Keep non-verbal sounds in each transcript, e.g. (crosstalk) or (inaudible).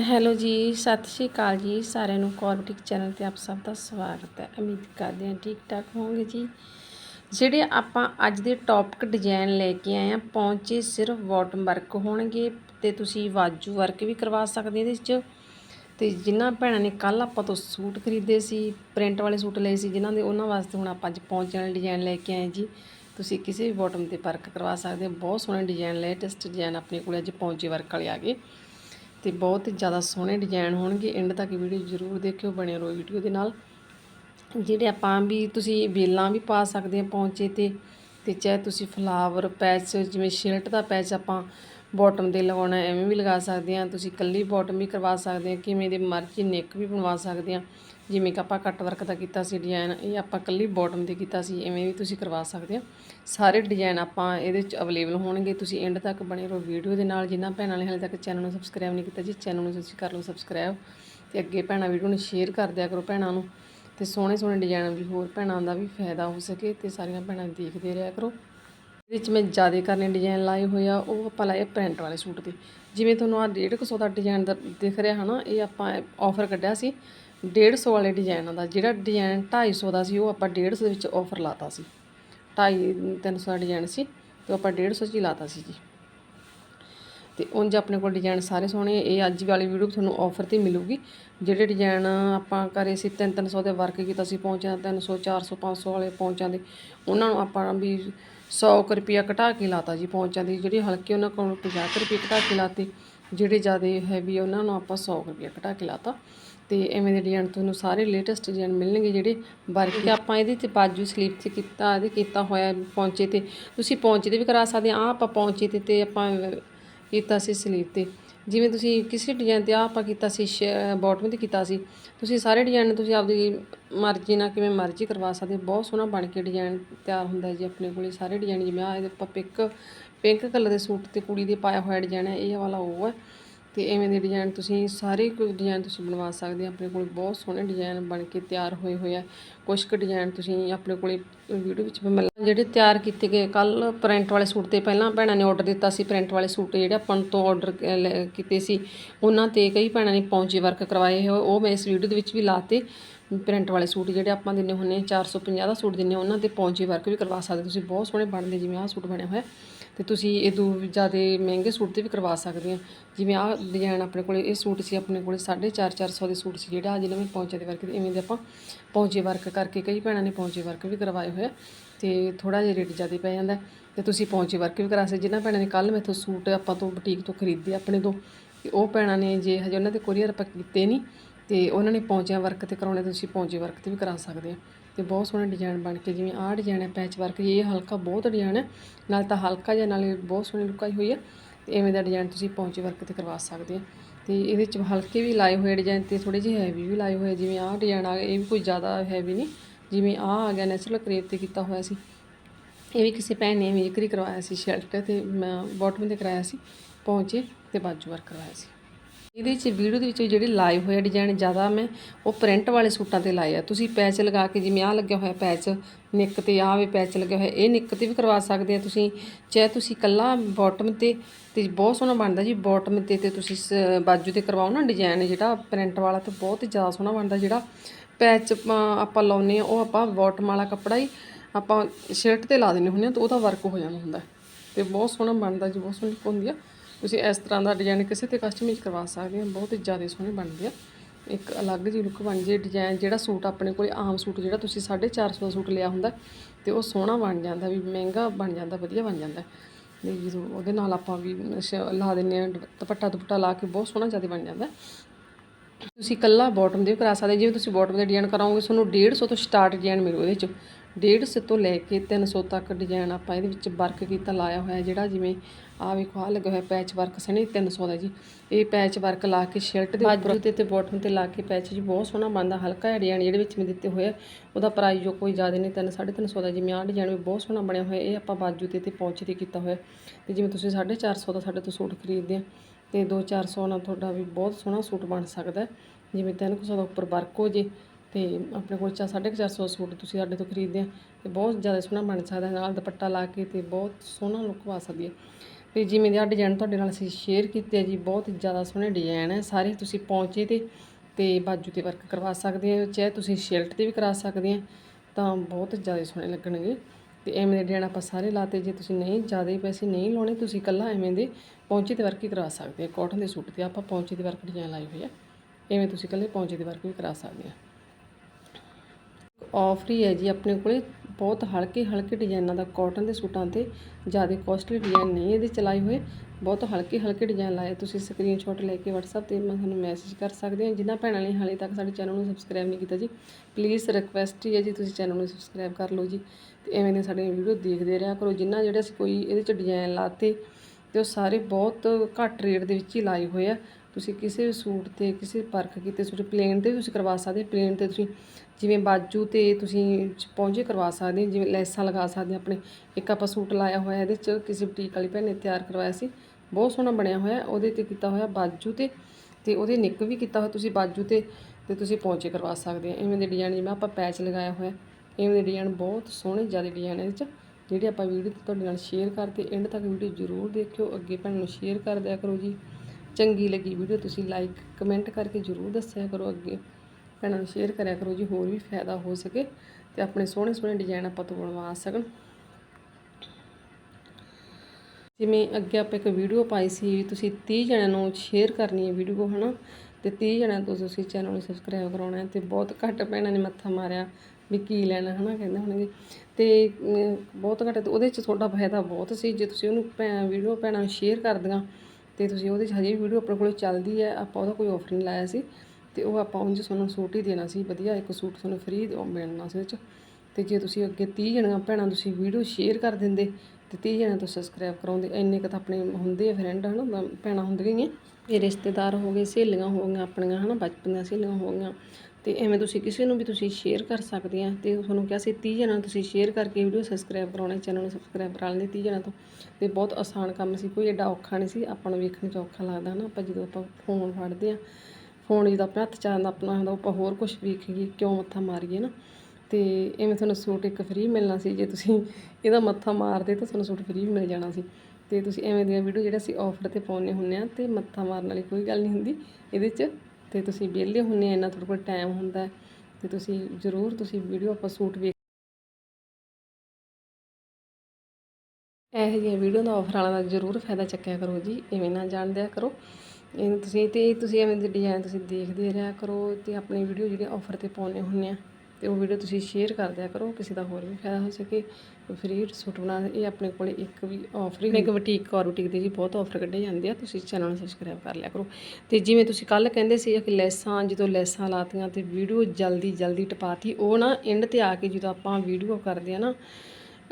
Hello ਜੀ, ਸਤਿ ਸ਼੍ਰੀ ਅਕਾਲ ਜੀ ਸਾਰਿਆਂ ਨੂੰ ਕੋਰਬਟਿਕ ਚੈਨਲ ਤੇ ਆਪ ਸਭ ਦਾ ਸਵਾਗਤ ਹੈ। ਉਮੀਦ ਕਰਦੇ ਹਾਂ ਠੀਕ ਠਾਕ ਹੋਵੋਗੇ ਜੀ। ਜਿਹੜੇ ਆਪਾਂ ਅੱਜ ਦੇ ਟੌਪਿਕ ਡਿਜ਼ਾਈਨ ਲੈ ਕੇ ਆਏ ਆ ਪਹੁੰਚੇ ਸਿਰਫ ਬਾਟਮ ਵਰਕ ਹੋਣਗੇ ਤੇ ਤੁਸੀਂ ਵਾਜੂ ਵਰਕ ਵੀ ਕਰਵਾ ਸਕਦੇ ਇਹਦੇ ਵਿੱਚ। ਤੇ ਜਿਨ੍ਹਾਂ ਭੈਣਾਂ ਨੇ ਕੱਲ ਆਪਾਂ ਤੋਂ ਸੂਟ ਖਰੀਦੇ ਸੀ ਪ੍ਰਿੰਟ ਵਾਲੇ ਸੂਟ ਲਏ ਸੀ, ਜਿਨ੍ਹਾਂ ਦੇ ਉਹਨਾਂ ਵਾਸਤੇ ਹੁਣ ਆਪਾਂ ਅੱਜ ਪਹੁੰਚੇ ਵਾਲੇ ਡਿਜ਼ਾਈਨ ਲੈ ਕੇ ਆਏ ਜੀ। ਤੁਸੀਂ ਕਿਸੇ ਵੀ ਬਾਟਮ ਤੇ ਵਰਕ ਕਰਵਾ ਸਕਦੇ ਹੋ। ਬਹੁਤ ਸੋਹਣੇ ਡਿਜ਼ਾਈਨ ਲੇਟੈਸਟ ਡਿਜ਼ਾਈਨ ਆਪਣੇ ਕੋਲ ਅੱਜ ਪਹੁੰਚੇ ਵਰਕ ਵਾਲੇ ਆ ਗਏ। ਤੇ ਬਹੁਤ ਜ਼ਿਆਦਾ ਸੋਹਣੇ ਡਿਜ਼ਾਈਨ ਹੋਣਗੇ। ਐਂਡ ਤੱਕ ਵੀਡੀਓ ਜ਼ਰੂਰ ਦੇਖਿਓ ਬਣੇ ਰਹੋ ਵੀਡੀਓ ਦੇ ਨਾਲ। ਜਿਹੜੇ ਆਪਾਂ ਵੀ ਤੁਸੀਂ ਬੇਲਾਂ ਵੀ ਪਾ ਸਕਦੇ ਆ ਪੌਂਚੇ ਤੇ ਤੇ ਚਾਹੇ ਤੁਸੀਂ ਫਲਾਵਰ ਪੈਚ ਜਿਵੇਂ ਸ਼ਰਟ ਦਾ ਪੈਚ ਆਪਾਂ ਬਾਟਮ ਦੇ ਲਗਾਉਣਾ ਐਵੇਂ ਵੀ ਲਗਾ ਸਕਦੇ ਆ ਤੁਸੀਂ ਕੱਲੀ ਬਾਟਮ ਵੀ ਕਰਵਾ ਸਕਦੇ ਆ ਕਿਵੇਂ ਦੇ ਮਰਜ਼ੀ ਨੈਕ ਵੀ ਬਣਵਾ ਸਕਦੇ ਆ ਜਿਵੇਂ ਕਿ ਆਪਾਂ ਕੱਟ ਵਰਕ ਦਾ ਕੀਤਾ ਸੀ ਡਿਜ਼ਾਈਨ ਇਹ ਆਪਾਂ ਕੱਲੀ ਬਾਟਮ 'ਤੇ ਕੀਤਾ ਸੀ, ਐਵੇਂ ਵੀ ਤੁਸੀਂ ਕਰਵਾ ਸਕਦੇ ਹੋ। ਸਾਰੇ ਡਿਜ਼ਾਈਨ ਆਪਾਂ ਇਹਦੇ 'ਚ ਅਵੇਲੇਬਲ ਹੋਣਗੇ, ਤੁਸੀਂ ਐਂਡ ਤੱਕ ਬਣੇ ਰਹੋ ਵੀਡੀਓ ਦੇ ਨਾਲ। ਜਿਨ੍ਹਾਂ ਭੈਣਾਂ ਨੇ ਹਾਲੇ ਤੱਕ ਚੈਨਲ ਨੂੰ ਸਬਸਕ੍ਰਾਈਬ ਨਹੀਂ ਕੀਤਾ ਜੀ ਚੈਨਲ ਨੂੰ ਤੁਸੀਂ ਕਰ ਲਓ ਸਬਸਕ੍ਰਾਈਬ ਤੇ ਅੱਗੇ ਭੈਣਾਂ ਵੀਡੀਓ ਨੂੰ ਸ਼ੇਅਰ ਕਰ ਦਿਆ ਕਰੋ ਭੈਣਾਂ ਨੂੰ ਤੇ ਸੋਹਣੇ ਸੋਹਣੇ ਡਿਜ਼ਾਈਨ ਵੀ ਹੋਰ ਭੈਣਾਂ ਦਾ ਵੀ ਫਾਇਦਾ ਹੋ ਸਕੇ ਤੇ ਸਾਰੀਆਂ ਭੈਣਾਂ ਦੇਖਦੇ ਰਿਹਾ ਕਰੋ। ਇਹਦੇ ਵਿੱਚ ਮੈਂ ਜ਼ਿਆਦਾ ਕਰਨੇ ਡਿਜ਼ਾਈਨ ਲਾਏ ਹੋਏ ਆ, ਉਹ ਆਪਾਂ ਲਾਏ ਪ੍ਰਿੰਟ ਵਾਲੇ ਸੂਟ ਤੇ ਜਿਵੇਂ ਤੁਹਾਨੂੰ ਆ 150 ਦਾ ਡਿਜ਼ਾਈਨ ਦਾ ਦਿਖ ਰਿਹਾ ਹਨਾ, ਇਹ ਆਪਾਂ ਆਫਰ ਕੱਢਿਆ ਸੀ। 150 ਵਾਲੇ ਡਿਜ਼ਾਈਨ ਦਾ, ਜਿਹੜਾ ਡਿਜ਼ਾਈਨ 250 ਦਾ ਸੀ, ਉਹ ਆਪਾਂ 150 ਦੇ ਵਿੱਚ ਆਫਰ ਲਾਤਾ ਸੀ। 250 300 ਦਾ ਡਿਜ਼ਾਈਨ ਸੀ, ਤੇ ਉਹ ਆਪਾਂ 150 ਚ ਹੀ ਲਾਤਾ ਸੀ ਜੀ। ਤੇ ਉਂਝ ਆਪਣੇ ਕੋਲ ਡਿਜ਼ਾਈਨ ਸਾਰੇ ਸੋਹਣੇ ਇਹ ਅੱਜ ਵਾਲੀ ਵੀਡੀਓ ਤੁਹਾਨੂੰ ਆਫਰ ਤੇ ਮਿਲੂਗੀ। ਜਿਹੜੇ ਡਿਜ਼ਾਈਨ ਆਪਾਂ ਕਰੇ ਸੀ 3-300 ਦੇ ਵਰਕ ਕੀਤਾ ਸੀ, ਪਹੁੰਚਿਆ 300 400 500 ਵਾਲੇ ਪਹੁੰਚਾਂ ਦੇ, ਉਹਨਾਂ ਨੂੰ ਆਪਾਂ ਵੀ 100 ਰੁਪਿਆ ਘਟਾ ਕੇ ਲਾਤਾ ਜੀ ਪਹੁੰਚਾਂ ਦੀ। ਜਿਹੜੀ ਹਲਕੇ ਉਹਨਾਂ ਕੋਲ 50 ਰੁਪਏ ਘਟਾ ਕੇ ਲਾਤੀ। ਜਿਹੜੇ ਜ਼ਿਆਦਾ ਹੈਵੀ ਉਹਨਾਂ ਨੂੰ ਆਪਾਂ 100 ਰੁਪਿਆ ਘਟਾ ਕੇ ਲਾਤਾ। ਤੇ ਐਵੇਂ ਦੇ ਡਿਜ਼ਾਈਨ ਤੁਹਾਨੂੰ ਸਾਰੇ ਲੇਟੈਸਟ ਡਿਜ਼ਾਈਨ ਮਿਲਣਗੇ ਜਿਹੜੇ ਵਰਕ ਆਪਾਂ ਇਹਦੇ ਤੇ ਬਾਜੂ ਸਲੀਪ ਤੇ ਕੀਤਾ, ਇਹਦੇ ਕੀਤਾ ਹੋਇਆ ਪੌਂਚੇ ਤੇ। ਤੁਸੀਂ ਪੌਂਚੇ ਤੇ ਵੀ ਕਰਾ ਸਕਦੇ ਆ ਆਪਾਂ ਪੌਂਚੇ ਤੇ ਤੇ ਆਪਾਂ ਕੀਤਾ ਸੀ ਸਲੀਵ ਤੇ। ਜਿਵੇਂ ਤੁਸੀਂ ਕਿਸੇ ਡਿਜ਼ਾਈਨ ਤੇ ਆ ਆਪਾਂ ਕੀਤਾ ਸੀ ਬਾਟਮ ਤੇ ਕੀਤਾ ਸੀ, ਤੁਸੀਂ ਸਾਰੇ ਡਿਜ਼ਾਈਨ ਤੁਸੀਂ ਆਪਦੀ ਮਰਜ਼ੀ ਨਾਲ ਕਿਵੇਂ ਮਰਜ਼ੀ ਕਰਵਾ ਸਕਦੇ ਬਹੁਤ ਸੋਹਣਾ ਬਣ ਕੇ ਡਿਜ਼ਾਈਨ ਤਿਆਰ ਹੁੰਦਾ ਜੀ ਆਪਣੇ ਕੋਲੇ ਸਾਰੇ ਡਿਜ਼ਾਈਨ ਜਿਵੇਂ ਆ ਇਹਦੇ ਆਪਾਂ ਪਿਕ ਪਿੰਕ ਕਲਰ ਦੇ ਸੂਟ ਤੇ ਕੁੜੀ ਦੇ ਪਾਇਆ ਹੋਇਆ ਡਿਜ਼ਾਈਨ ਹੈ, ਇਹ ਵਾਲਾ ਉਹ ਹੈ। ਤੇ ਐਵੇਂ ਦੇ ਡਿਜ਼ਾਈਨ ਤੁਸੀਂ ਸਾਰੇ ਕੋਈ ਡਿਜ਼ਾਈਨ ਤੁਸੀਂ ਬਣਵਾ ਸਕਦੇ ਆ ਆਪਣੇ ਕੋਲ ਬਹੁਤ ਸੋਹਣੇ ਡਿਜ਼ਾਈਨ ਬਣ ਕੇ ਤਿਆਰ ਹੋਏ ਹੋਏ ਆ। ਕੁਝ ਕੁ ਡਿਜ਼ਾਈਨ ਤੁਸੀਂ ਆਪਣੇ ਕੋਲੇ ਵੀਡੀਓ ਵਿੱਚ ਮਿਲ ਜਿਹੜੇ ਤਿਆਰ ਕੀਤੇ ਗਏ ਕੱਲ ਪ੍ਰਿੰਟ ਵਾਲੇ ਸੂਟ ਤੇ ਪਹਿਲਾਂ ਭੈਣਾਂ ਨੇ ਆਰਡਰ ਦਿੱਤਾ ਸੀ ਪ੍ਰਿੰਟ ਵਾਲੇ ਸੂਟ, ਜਿਹੜੇ ਆਪਾਂ ਤੋਂ ਆਰਡਰ ਕੀਤੇ ਸੀ, ਉਹਨਾਂ ਤੇ ਕਈ ਭੈਣਾਂ ਨੇ ਪੌਂਚੇ ਵਰਕ ਕਰਵਾਏ ਹੋਏ, ਉਹ ਮੈਂ ਇਸ ਵੀਡੀਓ ਦੇ ਵਿੱਚ ਵੀ ਲਾਤੇ ਪ੍ਰਿੰਟ ਵਾਲੇ ਸੂਟ ਜਿਹੜੇ ਆਪਾਂ ਦਿੰਨੇ ਹੁੰਨੇ 450 ਦਾ ਸੂਟ ਦਿੰਨੇ ਉਹਨਾਂ ਤੇ ਪੌਂਚੇ ਵਰਕ ਵੀ ਕਰਵਾ ਸਕਦੇ ਤੁਸੀਂ ਬਹੁਤ ਸੋਹਣੇ ਬਣਦੇ, ਜਿਵੇਂ ਆਹ ਸੂਟ ਬਣਿਆ ਹੋਇਆ। ਤੇ ਤੁਸੀਂ ਇਹ ਤੋਂ ਜ਼ਿਆਦਾ ਮਹਿੰਗੇ ਸੂਟ ਤੇ ਵੀ ਕਰਵਾ ਸਕਦੇ ਆ ਜਿਵੇਂ ਆਹ ਡਿਜ਼ਾਈਨ ਆਪਣੇ ਕੋਲੇ, ਇਹ ਸੂਟ ਸੀ ਆਪਣੇ ਕੋਲੇ 450 400 ਦੇ ਸੂਟ ਸੀ ਜਿਹੜਾ ਅੱਜ ਨਵੇਂ ਪੌਂਚੇ ਦੇ ਵਰਕ, ਇਵੇਂ ਦੇ ਆਪਾਂ ਪੌਂਚੇ ਵਰਕ ਕਰਕੇ ਕਈ ਭੈਣਾਂ ਨੇ ਪੌਂਚੇ ਵਰਕ ਵੀ ਕਰਵਾਏ ਹੋਏ ਤੇ ਥੋੜਾ ਜਿਹਾ ਰੇਟ ਜ਼ਿਆਦਾ ਪੈ ਜਾਂਦਾ। ਤੇ ਤੁਸੀਂ ਪੌਂਚੇ ਵਰਕ ਵੀ ਕਰਾ ਸਕਦੇ, ਜਿਨ੍ਹਾਂ ਭੈਣਾਂ ਨੇ ਕੱਲ ਮੈਥੋਂ ਸੂਟ ਆਪਾਂ ਤੋਂ ਬੁਟੀਕ ਤੋਂ ਖਰੀਦੇ ਆਪਣੇ ਤੋਂ। ਤੇ ਉਹ ਭੈਣਾਂ ਨੇ ਜੇ ਹਜੇ ਉਹਨਾਂ ਦੇ ਕੋਰੀਅਰ ਆਪਾਂ ਕੀਤੇ ਨਹੀਂ ਤੇ ਉਹਨਾਂ ਨੇ ਪੌਂਚਿਆਂ ਵਰਕ ਤੇ ਕਰਾਉਣੇ, ਤੁਸੀਂ ਪੌਂਚੇ ਵਰਕ ਤੇ ਵੀ ਕਰਾ ਸਕਦੇ ਆ ਤੇ ਬਹੁਤ ਸੋਹਣਾ ਡਿਜ਼ਾਈਨ ਬਣ ਕੇ, ਜਿਵੇਂ ਆਹ ਡਿਜ਼ਾਈਨ ਹੈ, ਪੈਚ ਵਰਕ ਇਹ ਹਲਕਾ ਬਹੁਤ ਡਿਜ਼ਾਈਨ ਹੈ, ਨਾਲ ਤਾਂ ਹਲਕਾ ਜਿਹਾ, ਨਾਲੇ ਬਹੁਤ ਸੋਹਣੀ ਲੁਕਾਈ ਹੋਈ ਹੈ, ਤੇ ਐਵੇਂ ਦਾ ਡਿਜ਼ਾਈਨ ਤੁਸੀਂ ਪੌਂਚੇ ਵਰਕ ਤੇ ਕਰਵਾ ਸਕਦੇ ਆ ਤੇ ਇਹਦੇ 'ਚ ਹਲਕੇ ਵੀ ਲਾਏ ਹੋਏ ਡਿਜ਼ਾਈਨ ਤੇ ਥੋੜੇ ਜਿਹੇ ਹੈਵੀ ਵੀ ਲਾਏ ਹੋਏ, ਜਿਵੇਂ ਆਹ ਡਿਜ਼ਾਈਨ ਆ ਗਿਆ ਇਹ ਵੀ ਕੋਈ ਜ਼ਿਆਦਾ ਹੈਵੀ ਨਹੀਂ, ਜਿਵੇਂ ਆਹ ਆ ਗਿਆ ਨੈਚੁਰਲ ਕਰੇਪ ਤੇ ਕੀਤਾ ਹੋਇਆ ਸੀ। ਇਹ ਵੀ ਕਿਸੇ ਭੈਣ ਨੇ ਮੇਕਰੀ ਕਰਵਾਇਆ ਸੀ ਸ਼ਰਟ ਤੇ ਮੈਂ ਬਾਟਮ ਤੇ ਕਰਾਇਆ ਸੀ ਪਹੁੰਚੇ ਤੇ ਬਾਜੂ ਵਰਕ ਕਰਵਾਇਆ ਸੀ। ਇਹਦੇ ਵਿੱਚ ਵੀਡੀਓ ਦੇ ਵਿੱਚ ਜਿਹੜੇ ਲਾਏ ਹੋਏ ਡਿਜ਼ਾਈਨ ਜ਼ਿਆਦਾ ਮੈਂ ਉਹ ਪ੍ਰਿੰਟ ਵਾਲੇ ਸੂਟਾਂ ਤੇ ਲਾਏ ਆ। ਤੁਸੀਂ ਪੈਚ ਲਗਾ ਕੇ ਜਿਵੇਂ ਆਹ ਲੱਗਿਆ ਹੋਇਆ ਪੈਚ ਨਿੱਕ ਤੇ ਆਹ ਵੀ ਪੈਚ ਲੱਗਿਆ ਹੋਇਆ, ਇਹ ਨਿੱਕ ਤੇ ਵੀ ਕਰਵਾ ਸਕਦੇ ਆ ਤੁਸੀਂ। ਚਾਹੇ ਤੁਸੀਂ ਕੱਲਾ ਬਾਟਮ ਤੇ ਤੇ ਬਹੁਤ ਸੋਹਣਾ ਬਣਦਾ ਜੀ ਬਾਟਮ ਤੇ ਤੇ ਤੁਸੀਂ ਬਾਜੂ ਤੇ ਕਰਵਾਓ ਨਾ ਡਿਜ਼ਾਈਨ ਜਿਹੜਾ ਪ੍ਰਿੰਟ ਵਾਲਾ, ਤੇ ਬਹੁਤ ਹੀ ਜ਼ਿਆਦਾ ਸੋਹਣਾ ਬਣਦਾ ਜਿਹੜਾ ਪੈਚ ਆਪਾਂ ਲਾਉਨੇ ਆ ਉਹ ਆਪਾਂ ਬਾਟਮ ਵਾਲਾ ਕੱਪੜਾ ਹੀ ਆਪਾਂ ਸ਼ਰਟ ਤੇ ਲਾ ਦਿੰਨੇ ਹੁੰਦੇ ਆ ਤਾਂ ਉਹਦਾ ਵਰਕ ਹੋ ਜਾਂਦਾ ਹੁੰਦਾ। ਤੇ ਬਹੁਤ ਸੋਹਣਾ ਬਣਦਾ ਜੀ, ਬਹੁਤ ਸੋਹਣੀ ਹੁੰਦੀ ਆ। ਤੁਸੀਂ ਇਸ ਤਰ੍ਹਾਂ ਦਾ ਡਿਜ਼ਾਈਨ ਕਿਸੇ ਤੇ ਕਸਟਮਾਈਜ਼ ਕਰਵਾ ਸਕਦੇ ਹੋ ਬਹੁਤ ਹੀ ਜ਼ਿਆਦਾ ਸੋਹਣੇ ਬਣਦੇ ਆ। ਇੱਕ ਅਲੱਗ ਜਿਹੀ ਲੁੱਕ ਬਣ ਜੇ ਡਿਜ਼ਾਈਨ ਜਿਹੜਾ ਸੂਟ ਆਪਣੇ ਕੋਲੇ ਆਮ ਸੂਟ, ਜਿਹੜਾ ਤੁਸੀਂ 450 ਦਾ ਸੂਟ ਲਿਆ ਹੁੰਦਾ, ਤੇ ਉਹ ਸੋਹਣਾ ਬਣ ਜਾਂਦਾ, ਵੀ ਮਹਿੰਗਾ ਬਣ ਜਾਂਦਾ, ਵਧੀਆ ਬਣ ਜਾਂਦਾ। ਤੇ ਜਦੋਂ ਉਹਦੇ ਨਾਲ ਆਪਾਂ ਵੀ ਲਾ ਦਿੰਨੇ ਆ ਦੁਪੱਟਾ ਦੁਪੱਟਾ ਲਾ ਕੇ ਬਹੁਤ ਸੋਹਣਾ ਜ਼ਿਆਦਾ ਬਣ ਜਾਂਦਾ। ਤੁਸੀਂ ਕੱਲਾ ਬਾਟਮ ਦੇ ਵੀ ਕਰਾ ਸਕਦੇ ਜਿਵੇਂ ਤੁਸੀਂ ਬਾਟਮ ਦੇ ਡਿਜ਼ਾਈਨ ਕਰਾਓਗੇ, ਤੁਹਾਨੂੰ 150 ਤੋਂ ਸਟਾਰਟ ਡਿਜ਼ਾਈਨ ਮਿਲੂ ਇਹਦੇ ਚ। 150 ਤੋਂ ਲੈ ਕੇ 300 ਤੱਕ ਡਿਜ਼ਾਈਨ ਆਪਾਂ ਇਹਦੇ ਵਿੱਚ ਵਰਕ ਕੀਤਾ ਲਾਇਆ ਹੋਇਆ ਜਿਹੜਾ ਜਿਵੇਂ ਆ ਵੇਖੋ ਆ ਲੱਗਾ ਹੋਇਆ ਪੈਚ ਵਰਕ ਸਣੀ 300 ਦਾ ਜੀ। ਇਹ ਪੈਚ ਵਰਕ ਲਾ ਕੇ ਸ਼ਰਟ ਦੇ ਬਾਜੂ ਤੇ ਤੇ ਬਾਟਮ ਤੇ ਲਾ ਕੇ ਪੈਚ ਜੀ ਬਹੁਤ ਸੋਹਣਾ ਬਣਦਾ ਹਲਕਾ ਜਿਹਾ ਡਿਜ਼ਾਈਨ ਜਿਹੜੇ ਵਿੱਚ ਮੈਂ ਦਿੱਤੇ ਹੋਏ ਆ ਉਹਦਾ ਪ੍ਰਾਈਸ ਜੋ ਕੋਈ ਜ਼ਿਆਦਾ ਨਹੀਂ 3 350 ਦਾ ਜਿਵੇਂ ਆਹ ਡਿਜ਼ਾਈਨ ਵੀ ਬਹੁਤ ਸੋਹਣਾ ਬਣਿਆ ਹੋਇਆ ਇਹ ਆਪਾਂ ਬਾਜੂ ਤੇ ਤੇ ਪੌਂਚ ਤੇ ਕੀਤਾ ਹੋਇਆ। ਤੇ ਜਿਵੇਂ ਤੁਸੀਂ 450 ਦਾ ਸਾਡੇ ਤੋਂ ਸੂਟ ਖਰੀਦਦੇ ਆ ਤੇ 2-400 ਨਾਲ ਤੁਹਾਡਾ ਵੀ ਬਹੁਤ ਸੋਹਣਾ ਸੂਟ ਬਣ ਸਕਦਾ ਜਿਵੇਂ 300 ਦਾ ਉੱਪਰ ਵਰਕ ਹੋ ਜੇ। ਤੇ ਆਪਣੇ ਕੋਲ ਚਾ 450 ਸੂਟ ਤੁਸੀਂ ਸਾਡੇ ਤੋਂ ਖਰੀਦਦੇ ਆ ਤੇ ਬਹੁਤ ਜ਼ਿਆਦਾ ਸੋਹਣਾ ਬਣ ਸਕਦਾ ਨਾਲ ਦੁਪੱਟਾ ਲਾ ਕੇ ਤੇ ਬਹੁਤ ਸੋਹਣਾ ਲੁੱਕ ਆ ਸਕਦੀ ਹੈ। ਤੇ ਜਿਵੇਂ ਦੇ ਆ ਡਿਜ਼ਾਈਨ ਤੁਹਾਡੇ ਨਾਲ ਅਸੀਂ ਸ਼ੇਅਰ ਕੀਤੇ ਆ ਜੀ, ਬਹੁਤ ਜ਼ਿਆਦਾ ਸੋਹਣੇ ਡਿਜ਼ਾਈਨ ਹੈ ਸਾਰੇ ਤੁਸੀਂ ਪਹੁੰਚੇ ਤੇ ਤੇ ਬਾਜੂ ਤੇ ਵਰਕ ਕਰਵਾ ਸਕਦੇ ਆ, ਚਾਹੇ ਤੁਸੀਂ ਸ਼ਰਟ ਤੇ ਵੀ ਕਰਾ ਸਕਦੇ ਆ, ਤਾਂ ਬਹੁਤ ਜ਼ਿਆਦਾ ਸੋਹਣੇ ਲੱਗਣਗੇ। ਤੇ ਐਵੇਂ ਦੇ ਡਿਜ਼ਾਈਨ ਆਪਾਂ ਸਾਰੇ ਲਾਤੇ, ਜੇ ਤੁਸੀਂ ਨਹੀਂ ਜ਼ਿਆਦਾ ਪੈਸੇ ਨਹੀਂ ਲਾਉਣੇ, ਤੁਸੀਂ ਇਕੱਲਾ ਐਵੇਂ ਦੇ ਪਹੁੰਚੇ ਤੇ ਵਰਕ ਹੀ ਕਰਵਾ ਸਕਦੇ ਆ। ਕਾਟਨ ਦੇ ਸੂਟ ਤੇ ਆਪਾਂ ਪਹੁੰਚੇ ਤੇ ਵਰਕ ਡਿਜ਼ਾਈਨ ਲਾਏ ਹੋਏ ਆ, ਐਵੇਂ ਤੁਸੀਂ ਇਕੱਲੇ ਪਹੁੰਚੇ ਦੇ ਵਰਕ ਵੀ ਕਰਾ ਸਕਦੇ ਆ। ਆਫਰ ਹੀ ਹੈ ਜੀ ਆਪਣੇ ਕੋਲੇ। ਬਹੁਤ ਹਲਕੇ ਹਲਕੇ ਡਿਜ਼ਾਈਨਾਂ ਦਾ ਕਾਟਨ ਦੇ ਸੂਟਾਂ ਤੇ ਜ਼ਿਆਦਾ ਕੋਸਟਲੀ ਡਿਜ਼ਾਈਨ ਨਹੀਂ ਇਹਦੇ ਚਲਾਏ ਹੋਏ। ਬਹੁਤ ਹਲਕੇ ਹਲਕੇ ਡਿਜ਼ਾਈਨ ਲਾਏ। ਤੁਸੀਂ ਸਕਰੀਨਸ਼ਾਟ ਲੈ ਕੇ WhatsApp ਤੇ ਮੈਂ ਤੁਹਾਨੂੰ ਮੈਸੇਜ ਕਰ ਸਕਦੇ ਹਾਂ। ਜਿਨ੍ਹਾਂ ਭੈਣਾਂ ਨੇ ਹਾਲੇ ਤੱਕ ਸਾਡੇ ਚੈਨਲ ਨੂੰ ਸਬਸਕ੍ਰਾਈਬ ਨਹੀਂ ਕੀਤਾ ਜੀ ਪਲੀਜ਼ ਰਿਕਵੈਸਟ ਹੀ ਹੈ ਜੀ, ਤੁਸੀਂ ਚੈਨਲ ਨੂੰ ਸਬਸਕ੍ਰਾਈਬ ਕਰ ਲਓ ਜੀ। ਤੇ ਐਵੇਂ ਦੀਆਂ ਸਾਡੀਆਂ ਵੀਡੀਓ ਦੇਖਦੇ ਰਿਹਾ ਕਰੋ। ਜਿਨ੍ਹਾਂ ਜਿਹੜੇ ਅਸੀਂ ਕੋਈ ਇਹਦੇ ਚ ਡਿਜ਼ਾਈਨ ਲਾਤੇ, ਤੇ ਉਹ ਸਾਰੇ ਬਹੁਤ ਘੱਟ ਰੇਟ ਦੇ ਵਿੱਚ ਹੀ ਲਾਏ ਹੋਏ ਆ। ਤੁਸੀਂ ਕਿਸੇ ਵੀ ਸੂਟ ਤੇ, ਕਿਸੇ ਪਰਖ ਕੀਤੇ ਸੂਟ ਪਲੇਨ ਤੇ ਵੀ ਤੁਸੀਂ ਕਰਵਾ ਸਕਦੇ ਪਲੇਨ ਤੇ ਤੁਸੀਂ ਜਿਵੇਂ ਬਾਜੂ ਤੇ ਤੁਸੀਂ ਪੌਂਚੇ ਕਰਵਾ ਸਕਦੇ ਜਿਵੇਂ ਲੈਸਾਂ ਲਗਾ ਸਕਦੇ ਆਪਣੇ। ਇੱਕ ਆਪਾਂ ਸੂਟ ਲਾਇਆ ਹੋਇਆ, ਇਹਦੇ ਚ ਕਿਸੇ ਬੁਟੀਕ ਵਾਲੀ ਭੈਣ ਨੇ ਤਿਆਰ ਕਰਵਾਇਆ ਸੀ। ਬਹੁਤ ਸੋਹਣਾ ਬਣਿਆ ਹੋਇਆ, ਉਹਦੇ ਤੇ ਕੀਤਾ ਹੋਇਆ ਬਾਜੂ ਤੇ ਤੇ ਉਹਦੇ ਨਿੱਕ ਵੀ ਕੀਤਾ ਹੋਇਆ, ਤੁਸੀਂ ਬਾਜੂ ਤੇ ਤੇ ਤੁਸੀਂ ਪੌਂਚੇ ਕਰਵਾ ਸਕਦੇ ਆ ਇਵੇਂ ਦੇ ਡਿਜ਼ਾਈਨ ਜਿਵੇਂ ਆਪਾਂ ਪੈਚ ਲਗਾਇਆ ਹੋਇਆ, ਇਵੇਂ ਦੇ ਡਿਜ਼ਾਈਨ ਬਹੁਤ ਸੋਹਣੇ ਜ਼ਿਆਦਾ ਡਿਜ਼ਾਈਨ ਇਹਦੇ ਚ। ਜਿਹੜੇ ਆਪਾਂ ਵੀਡੀਓ ਤੁਹਾਡੇ ਨਾਲ ਸ਼ੇਅਰ ਕਰਦੇ ਐਂਡ ਤੱਕ ਵੀਡੀਓ ਜ਼ਰੂਰ ਦੇਖਿਓ, ਅੱਗੇ ਭੈਣ ਨੂੰ ਸ਼ੇਅਰ ਕਰ ਦਿਆ ਕਰੋ ਜੀ। ਚੰਗੀ ਲੱਗੀ ਵੀਡੀਓ, ਤੁਸੀਂ ਲਾਈਕ ਕਮੈਂਟ ਕਰਕੇ ਜ਼ਰੂਰ ਦੱਸਿਆ ਕਰੋ ਅੱਗੇ। ਭੈਣਾਂ ਨੂੰ ਸ਼ੇਅਰ ਕਰਿਆ ਕਰੋ ਜੀ, ਹੋਰ ਵੀ ਫਾਇਦਾ ਹੋ ਸਕੇ ਤੇ ਆਪਣੇ ਸੋਹਣੇ ਸੋਹਣੇ ਡਿਜ਼ਾਈਨ ਆਪਾਂ ਤੋਂ ਬਣਵਾ ਸਕਣ। ਜਿਵੇਂ ਅੱਗੇ ਆਪਾਂ ਇੱਕ ਵੀਡੀਓ ਪਾਈ ਸੀ ਵੀ ਤੁਸੀਂ 30 ਜਣਿਆਂ ਨੂੰ ਸ਼ੇਅਰ ਕਰਨੀ ਹੈ ਵੀਡੀਓ ਹਨਾ? ਤੇ 30 ਜਣਿਆਂ ਤੋਂ ਤੁਸੀਂ ਚੈਨਲ ਨੂੰ ਸਬਸਕ੍ਰਾਈਬ ਕਰਾਉਣਾ ਹੈ ਤੇ ਬਹੁਤ ਘੱਟ ਭੈਣਾਂ ਨੇ ਮੱਥਾ ਮਾਰਿਆ ਵੀ ਕੀ ਲੈਣਾ, ਹਨਾ? ਕਹਿੰਦੇ ਹੋਣਗੇ। ਤੇ ਬਹੁਤ ਘੱਟ ਉਹਦੇ ਚ ਤੁਹਾਡਾ ਫਾਇਦਾ ਬਹੁਤ ਸੀ। ਜੇ ਤੁਸੀਂ ਉਹਨੂੰ ਭੈਣ ਵੀਡੀਓ ਭੈਣਾਂ ਨੂੰ ਸ਼ੇਅਰ ਕਰਦੀਆਂ ਤੇ ਤੁਸੀਂ ਉਹਦੇ 'ਚ ਹਜੇ ਵੀਡੀਓ ਆਪਣੇ ਕੋਲ ਚੱਲਦੀ ਹੈ, ਆਪਾਂ ਉਹਦਾ ਕੋਈ ਆਫਰ ਨਹੀਂ ਲਾਇਆ ਸੀ। ਤੇ ਉਹ ਆਪਾਂ ਉਂਝ ਤੁਹਾਨੂੰ ਸੂਟ ਹੀ ਦੇਣਾ ਸੀ, ਵਧੀਆ ਇੱਕ ਸੂਟ ਤੁਹਾਨੂੰ ਫ੍ਰੀ ਮਿਲਣਾ ਸੀ ਉਹਦੇ 'ਚ। ਤੇ ਜੇ ਤੁਸੀਂ ਅੱਗੇ 30 ਜਣੀਆਂ ਭੈਣਾਂ ਤੁਸੀਂ ਵੀਡੀਓ ਸ਼ੇਅਰ ਕਰ ਦਿੰਦੇ, ਤੇ 30 ਜਣਿਆਂ ਤੋਂ ਸਬਸਕ੍ਰਾਈਬ ਕਰਾਉਂਦੇ। ਇੰਨੇ ਕੁ ਤਾਂ ਆਪਣੇ ਹੁੰਦੇ ਆ ਫਰੈਂਡ ਹਨਾ, ਮ- ਭੈਣਾਂ ਹੁੰਦੀਆਂ ਹੀ ਆ। ਇਹ ਰਿਸ਼ਤੇਦਾਰ ਹੋ ਗਏ, ਸਹੇਲੀਆਂ ਹੋ ਗਈਆਂ ਆਪਣੀਆਂ, ਹਨਾ ਬਚਪਨ ਦੀਆਂ ਸਹੇਲੀਆਂ ਹੋ ਗਈਆਂ। ਤੇ ਐਵੇਂ ਤੁਸੀਂ ਕਿਸੇ ਨੂੰ ਵੀ ਤੁਸੀਂ ਸ਼ੇਅਰ ਕਰ ਸਕਦੇ ਆ। ਤੇ ਤੁਹਾਨੂੰ ਕਿਹਾ ਸੀ 30 ਜਣਾਂ ਤੁਸੀਂ ਸ਼ੇਅਰ ਕਰਕੇ ਵੀਡੀਓ ਸਬਸਕ੍ਰਾਈਬ ਕਰਾਉਣਾ ਚੈਨਲ ਨੂੰ ਸਬਸਕ੍ਰਾਈਬ ਕਰਾ ਲੈਂਦੇ 30 ਜਣਾਂ ਤੋਂ। ਤੇ ਬਹੁਤ ਆਸਾਨ ਕੰਮ ਸੀ, ਕੋਈ ਐਡਾ ਔਖਾ ਨਹੀਂ ਸੀ, ਆਪਾਂ ਨੂੰ ਵੇਖਣ 'ਚ ਔਖਾ ਲੱਗਦਾ ਨਾ ਆਪਾਂ ਜਦੋਂ ਆਪਾਂ ਫੋਨ ਫੜਦੇ ਆ। ਫੋਨ ਜਦੋਂ ਆਪਣੇ ਹੱਥ 'ਚ ਆਉਂਦਾ ਆਪਣਾ ਹੁੰਦਾ, ਆਪਾਂ ਹੋਰ ਕੁਝ ਵੇਖੀਏ ਕਿਉਂ ਮੱਥਾ ਮਾਰੀਏ ਨਾ। ਅਤੇ ਇਵੇਂ ਤੁਹਾਨੂੰ ਸੂਟ ਇੱਕ ਫ੍ਰੀ ਮਿਲਣਾ ਸੀ, ਜੇ ਤੁਸੀਂ ਇਹਦਾ ਮੱਥਾ ਮਾਰਦੇ ਤਾਂ ਤੁਹਾਨੂੰ ਸੂਟ ਫ੍ਰੀ ਮਿਲ ਜਾਣਾ ਸੀ। ਅਤੇ ਤੁਸੀਂ ਐਵੇਂ ਦੀਆਂ ਵੀਡੀਓ ਜਿਹੜਾ ਅਸੀਂ ਆਫਰ ਤੇ ਪਾਉਂਦੇ ਹੁੰਦੇ ਆ ਅਤੇ ਮੱਥਾ ਮਾਰਨ ਵਾਲੀ ਕੋਈ ਗੱਲ ਨਹੀਂ ਹੁੰਦੀ ਇਹਦੇ 'ਚ। ਅਤੇ ਤੁਸੀਂ ਵਿਹਲੇ ਹੁੰਦੇ ਆ ਇੰਨਾ ਤੁਹਾਡੇ ਕੋਲ ਟਾਈਮ ਹੁੰਦਾ ਅਤੇ ਤੁਸੀਂ ਜ਼ਰੂਰ ਤੁਸੀਂ ਵੀਡੀਓ ਆਪਾਂ ਸੂਟ ਵੇਖ ਇਹੋ ਜਿਹੀਆਂ ਵੀਡੀਓ ਦਾ ਆਫਰ ਵਾਲਾ ਦਾ ਜ਼ਰੂਰ ਫਾਇਦਾ ਚੱਕਿਆ ਕਰੋ ਜੀ ਇਵੇਂ ਨਾ ਜਾਣ ਦਿਆ ਕਰੋ। ਇਹ ਤੁਸੀਂ, ਤੇ ਤੁਸੀਂ ਐਵੇਂ ਦੇ ਡਿਜ਼ਾਈਨ ਤੁਸੀਂ ਦੇਖਦੇ ਰਿਹਾ ਕਰੋ ਤੇ ਆਪਣੀ ਵੀਡੀਓ ਜਿਹੜੇ ਆਫਰ ਤੇ ਪਾਉਂਦੇ ਹੁੰਨੇ ਆ, ਤੇ ਉਹ ਵੀਡੀਓ ਤੁਸੀਂ ਸ਼ੇਅਰ ਕਰ ਦਿਆ ਕਰੋ, ਕਿਸੇ ਦਾ ਹੋਰ ਵੀ ਫਾਇਦਾ ਹੋ ਸਕੇ। ਫ੍ਰੀ ਸੂਟ ਬਣਾ, ਇਹ ਆਪਣੇ ਕੋਲ ਇੱਕ ਵੀ ਆਫਰ ਹੀ ਇੱਕ ਬੁਟੀਕ ਕੌਰ ਬੁਟੀਕ ਦੇ ਜੀ ਬਹੁਤ ਆਫਰ ਕੱਢੇ ਜਾਂਦੇ ਆ, ਤੁਸੀਂ ਚੈਨਲ ਨੂੰ ਸਬਸਕ੍ਰਾਈਬ ਕਰ ਲਿਆ ਕਰੋ। ਤੇ ਜਿਵੇਂ ਤੁਸੀਂ ਕੱਲ ਕਹਿੰਦੇ ਸੀ ਕਿ ਲੈਸਾਂ, ਜਦੋਂ ਲੈਸਾਂ ਲਾਤੀਆਂ ਤੇ ਵੀਡੀਓ ਜਲਦੀ ਜਲਦੀ ਟਪਾਤੀ, ਉਹ ਨਾ ਐਂਡ ਤੇ ਆ ਕੇ ਜਦੋਂ ਆਪਾਂ ਵੀਡੀਓ ਕਰਦੇ ਆ ਨਾ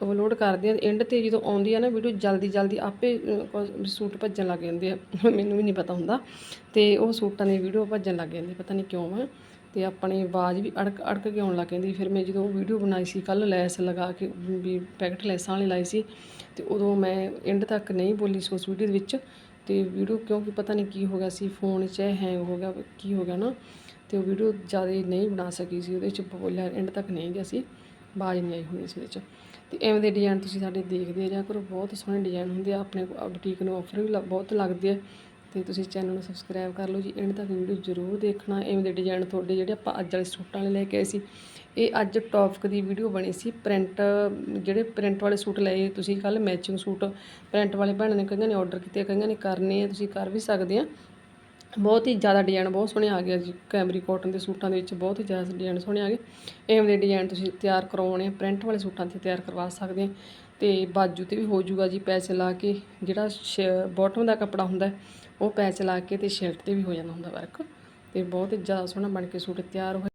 ਅਪਲੋਡ ਕਰਦੇ ਆ ਐਂਡ ਤੇ ਜਦੋਂ ਆਉਂਦੀ ਆ ਨਾ ਵੀਡੀਓ, ਜਲਦੀ ਜਲਦੀ ਆਪੇ ਸੂਟ ਭੱਜਣ ਲੱਗ ਜਾਂਦੇ ਆ। (laughs) ਮੈਨੂੰ ਵੀ ਨਹੀਂ ਪਤਾ ਹੁੰਦਾ। ਤੇ ਉਹ ਸੂਟਾਂ ਦੀ ਵੀਡੀਓ ਭੱਜਣ ਲੱਗ ਜਾਂਦੀ ਪਤਾ ਨਹੀਂ ਕਿਉਂ ਆ। ਤੇ ਆਪਣੀ ਆਵਾਜ਼ ਵੀ ਅੜਕ ਅੜਕ ਕੇ ਆਉਣ ਲੱਗ ਜਾਂਦੀ ਫਿਰ ਮੈਂ ਜਦੋਂ ਉਹ ਵੀਡੀਓ ਬਣਾਈ ਸੀ ਕੱਲ ਲੈਸ ਲਗਾ ਕੇ, ਵੀ ਪੈਕਟ ਲੈਸਾਂ ਵਾਲੀ ਲਾਈ ਸੀ, ਤੇ ਉਦੋਂ ਮੈਂ ਐਂਡ ਤੱਕ ਨਹੀਂ ਬੋਲੀ ਸੀ ਉਸ ਵੀਡੀਓ ਦੇ ਵਿੱਚ। ਤੇ ਵੀਡੀਓ ਕਿਉਂਕਿ ਪਤਾ ਨਹੀਂ ਕੀ ਹੋ ਗਿਆ ਸੀ, ਫੋਨ 'ਚ ਹੈਂਗ ਹੋ ਗਿਆ, ਕੀ ਹੋ ਗਿਆ ਨਾ। ਤੇ ਉਹ ਵੀਡੀਓ ਜ਼ਿਆਦਾ ਨਹੀਂ ਬਣਾ ਸਕੀ ਸੀ, ਉਹਦੇ 'ਚ ਬੋਲਿਆ ਐਂਡ ਤੱਕ ਨਹੀਂ ਗਿਆ ਸੀ। ਆਵਾਜ਼ ਨਹੀਂ ਆਈ ਹੋਣੀ ਸੀ ਉਹਦੇ 'ਚ। ਤੇ ਐਵੇਂ ਦੇ ਡਿਜ਼ਾਈਨ ਤੁਸੀਂ ਸਾਡੇ ਦੇਖਦੇ ਰਿਹਾ ਕਰੋ ਬਹੁਤ ਸੋਹਣੇ ਡਿਜ਼ਾਈਨ ਹੁੰਦੇ ਆ, ਆਪਣੇ ਬੁਟੀਕ ਨੂੰ ਆਫਰ ਵੀ ਲ- ਬਹੁਤ ਲੱਗਦੇ ਆ। ਤੇ ਤੁਸੀਂ ਚੈਨਲ ਨੂੰ ਸਬਸਕ੍ਰਾਈਬ ਕਰ ਲਓ ਜੀ ਐਂਡ ਤੱਕ ਵੀਡੀਓ ਜ਼ਰੂਰ ਦੇਖਣਾ। ਐਵੇਂ ਦੇ ਡਿਜ਼ਾਈਨ ਤੁਹਾਡੇ ਜਿਹੜੇ ਆਪਾਂ ਅੱਜ ਵਾਲੇ ਸੂਟਾਂ ਵਾਲੇ ਲੈ ਕੇ ਆਏ ਸੀ, ਇਹ ਅੱਜ ਟੌਪਿਕ ਦੀ ਵੀਡੀਓ ਬਣੀ ਸੀ ਪ੍ਰਿੰਟ ਜਿਹੜੇ ਪ੍ਰਿੰਟ ਵਾਲੇ ਸੂਟ ਲਏ ਤੁਸੀਂ ਕੱਲ ਮੈਚਿੰਗ ਸੂਟ ਪ੍ਰਿੰਟ ਵਾਲੇ ਭੈਣਾਂ ਨੇ, ਕਈਆਂ ਨੇ ਆਰਡਰ ਕੀਤੇ ਕਈਆਂ ਨੇ ਕਰਨੇ ਆ, ਤੁਸੀਂ ਕਰ ਵੀ ਸਕਦੇ ਆ। ਬਹੁਤ ਹੀ ਜ਼ਿਆਦਾ ਡਿਜ਼ਾਈਨ ਬਹੁਤ ਸੋਹਣੇ ਆ ਗਏ ਜੀ ਕੈਮਰੀ ਕਾਟਨ ਦੇ ਸੂਟਾਂ ਦੇ ਵਿੱਚ ਬਹੁਤ ਹੀ ਜ਼ਿਆਦਾ ਡਿਜ਼ਾਈਨ ਸੋਹਣੇ ਆ ਗਏ। ਐਵੇਂ ਦੇ ਡਿਜ਼ਾਈਨ ਤੁਸੀਂ ਤਿਆਰ ਕਰਵਾਉਣੇ ਆ ਪ੍ਰਿੰਟ ਵਾਲੇ ਸੂਟਾਂ ਤੇ ਤਿਆਰ ਕਰਵਾ ਸਕਦੇ ਆ। ਤੇ ਬਾਜੂ ਤੇ ਵੀ ਹੋ ਜਾਊਗਾ ਜੀ ਪੈਚ ਲਾ ਕੇ, ਜਿਹੜਾ ਬਾਟਮ ਦਾ ਕੱਪੜਾ ਹੁੰਦਾ ਉਹ ਪੈਚ ਲਾ ਕੇ ਤੇ ਸ਼ਰਟ ਤੇ ਵੀ ਹੋ ਜਾਂਦਾ ਹੁੰਦਾ ਵਰਕ ਤੇ ਬਹੁਤ ਹੀ ਜ਼ਿਆਦਾ ਸੋਹਣਾ ਬਣ ਕੇ ਸੂਟ ਤਿਆਰ ਹੋਇਆ